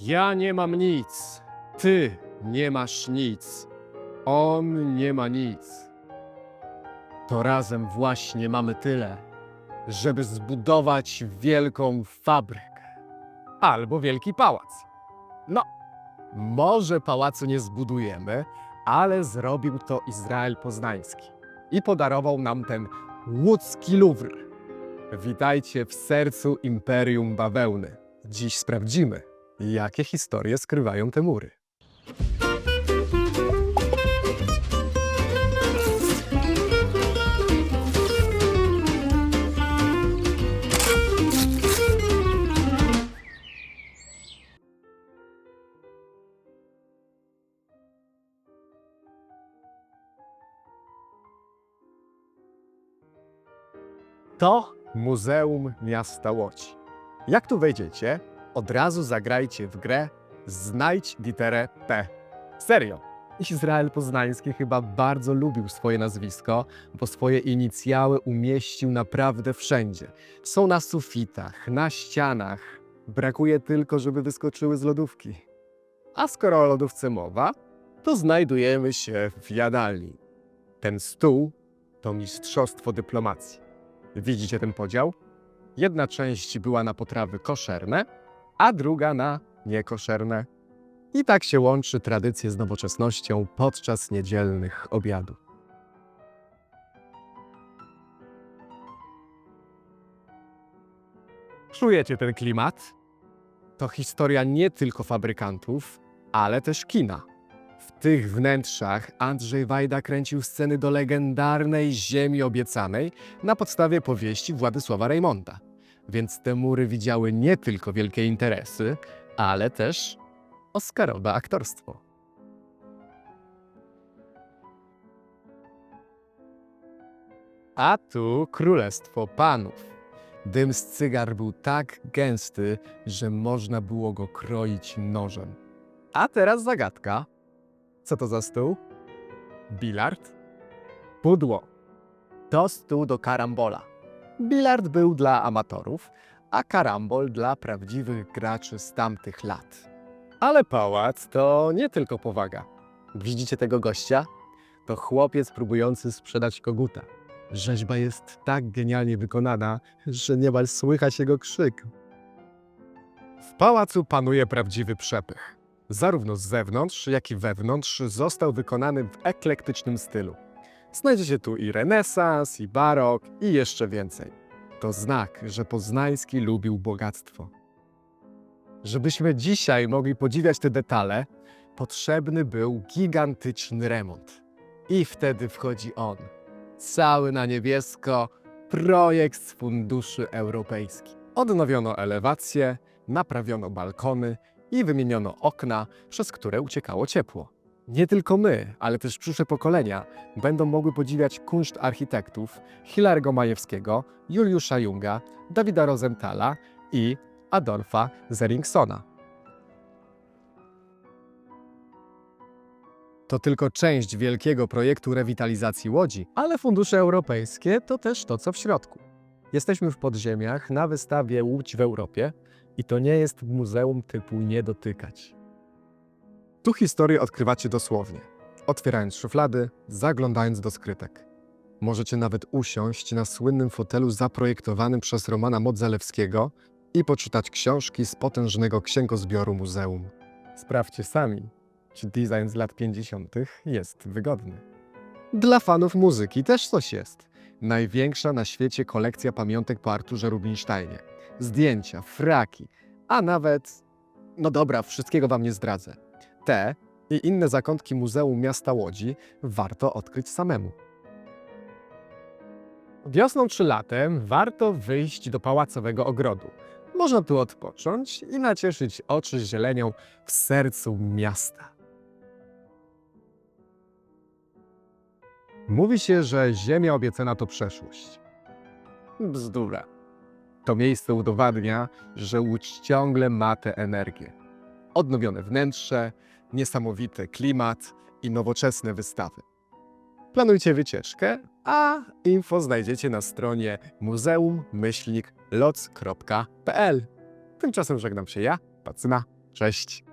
Ja nie mam nic. Ty nie masz nic. On nie ma nic. To razem właśnie mamy tyle, żeby zbudować wielką fabrykę. Albo wielki pałac. No, może pałacu nie zbudujemy, ale zrobił to Izrael Poznański i podarował nam ten łódzki Luwr. Witajcie w sercu Imperium Bawełny. Dziś sprawdzimy, jakie historie skrywają te mury. To Muzeum Miasta Łodzi. Jak tu wejdziecie, od razu zagrajcie w grę Znajdź literę P. Serio. Izrael Poznański chyba bardzo lubił swoje nazwisko, bo swoje inicjały umieścił naprawdę wszędzie. Są na sufitach, na ścianach. Brakuje tylko, żeby wyskoczyły z lodówki. A skoro o lodówce mowa, to znajdujemy się w jadalni. Ten stół to mistrzostwo dyplomacji. Widzicie ten podział? Jedna część była na potrawy koszerne, a druga na niekoszerne. I tak się łączy tradycję z nowoczesnością podczas niedzielnych obiadów. Czujecie ten klimat? To historia nie tylko fabrykantów, ale też kina. W tych wnętrzach Andrzej Wajda kręcił sceny do legendarnej Ziemi Obiecanej na podstawie powieści Władysława Reymonta. Więc te mury widziały nie tylko wielkie interesy, ale też Oscarowe aktorstwo. A tu Królestwo Panów. Dym z cygar był tak gęsty, że można było go kroić nożem. A teraz zagadka. Co to za stół? Bilard? Pudło. To stół do karambola. Bilard był dla amatorów, a karambol dla prawdziwych graczy z tamtych lat. Ale pałac to nie tylko powaga. Widzicie tego gościa? To chłopiec próbujący sprzedać koguta. Rzeźba jest tak genialnie wykonana, że niemal słychać jego krzyk. W pałacu panuje prawdziwy przepych. Zarówno z zewnątrz, jak i wewnątrz został wykonany w eklektycznym stylu. Znajdziecie tu i renesans, i barok, i jeszcze więcej. To znak, że Poznański lubił bogactwo. Żebyśmy dzisiaj mogli podziwiać te detale, potrzebny był gigantyczny remont. I wtedy wchodzi on. Cały na niebiesko, projekt z funduszy europejskich. Odnowiono elewację, naprawiono balkony i wymieniono okna, przez które uciekało ciepło. Nie tylko my, ale też przyszłe pokolenia będą mogły podziwiać kunszt architektów Hilarego Majewskiego, Juliusza Junga, Dawida Rosenthala i Adolfa Zeringsona. To tylko część wielkiego projektu rewitalizacji Łodzi, ale fundusze europejskie to też to, co w środku. Jesteśmy w podziemiach na wystawie Łódź w Europie i to nie jest muzeum typu nie dotykać. Tu historię odkrywacie dosłownie, otwierając szuflady, zaglądając do skrytek. Możecie nawet usiąść na słynnym fotelu zaprojektowanym przez Romana Modzelewskiego i poczytać książki z potężnego księgozbioru muzeum. Sprawdźcie sami, czy design z lat 50. jest wygodny. Dla fanów muzyki też coś jest. Największa na świecie kolekcja pamiątek po Arturze Rubinsteinie. Zdjęcia, fraki, a nawet... No dobra, wszystkiego wam nie zdradzę. Te i inne zakątki Muzeum Miasta Łodzi warto odkryć samemu. Wiosną czy latem warto wyjść do pałacowego ogrodu. Można tu odpocząć i nacieszyć oczy zielenią w sercu miasta. Mówi się, że ziemia obiecana to przeszłość. Bzdura. To miejsce udowadnia, że Łódź ciągle ma tę energię. Odnowione wnętrze, niesamowity klimat i nowoczesne wystawy. Planujcie wycieczkę, a info znajdziecie na stronie muzeum-loc.pl. Tymczasem żegnam się ja, Pacyna. Cześć.